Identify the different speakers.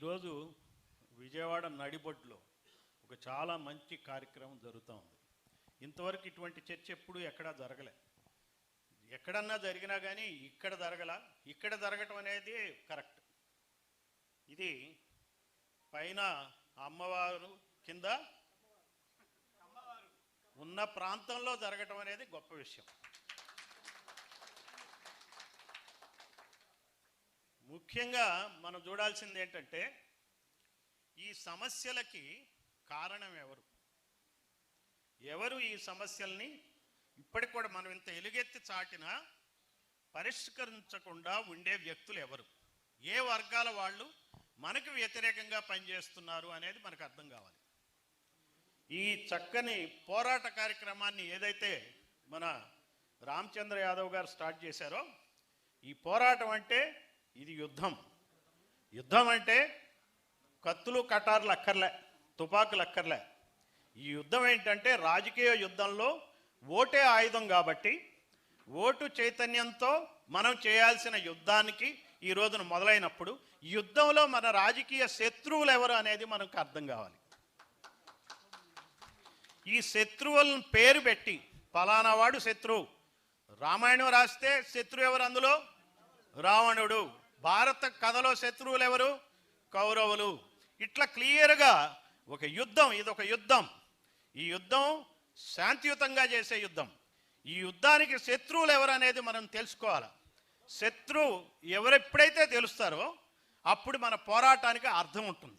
Speaker 1: ఈరోజు విజయవాడ నడిబొడ్లో ఒక చాలా మంచి కార్యక్రమం జరుగుతూ ఉంది. ఇంతవరకు ఇటువంటి చర్చ ఎప్పుడూ ఎక్కడా జరగలే. ఎక్కడన్నా జరిగినా కానీ ఇక్కడ జరగల ఇక్కడ జరగటం అనేది కరెక్ట్. ఇది పైన అమ్మవారు కింద ఉన్న ప్రాంతంలో జరగటం అనేది గొప్ప విషయం. ముఖ్యంగా మనం చూడాల్సింది ఏంటంటే ఈ సమస్యలకి కారణం ఎవరు? ఎవరు ఈ సమస్యల్ని ఇప్పటికి కూడా మనం ఇంత ఎలుగెత్తి చాటినా పరిష్కరించకుండా ఉండే వ్యక్తులు ఎవరు? ఏ వర్గాల వాళ్ళు మనకు వ్యతిరేకంగా పనిచేస్తున్నారు అనేది మనకు అర్థం కావాలి. ఈ చక్కని పోరాట కార్యక్రమాన్ని ఏదైతే మన రామచంద్ర యాదవ్ గారు స్టార్ట్ చేశారో ఈ పోరాటం అంటే ఇది యుద్ధం. యుద్ధం అంటే కత్తులు కటార్లు అక్కర్లే తుపాకులు అక్కర్లే. ఈ యుద్ధం ఏంటంటే రాజకీయ యుద్ధంలో ఓటే ఆయుధం కాబట్టి ఓటు చైతన్యంతో మనం చేయాల్సిన యుద్ధానికి ఈ రోజున మొదలైనప్పుడు యుద్ధంలో మన రాజకీయ శత్రువులు ఎవరు అనేది మనకు అర్థం కావాలి. ఈ శత్రువులను పేరు పెట్టి పలానావాడు శత్రువు. రామాయణం రాస్తే శత్రువు ఎవరు అందులో? రావణుడు. భారత కథలో శత్రువులు ఎవరు? కౌరవులు. ఇట్లా క్లియర్గా ఒక యుద్ధం ఇది ఒక యుద్ధం. ఈ యుద్ధం శాంతియుతంగా చేసే యుద్ధం. ఈ యుద్ధానికి శత్రువులు ఎవరు అనేది మనం తెలుసుకోవాలి. శత్రువు ఎవరెప్పుడైతే తెలుస్తారో అప్పుడు మన పోరాటానికి అర్థం ఉంటుంది.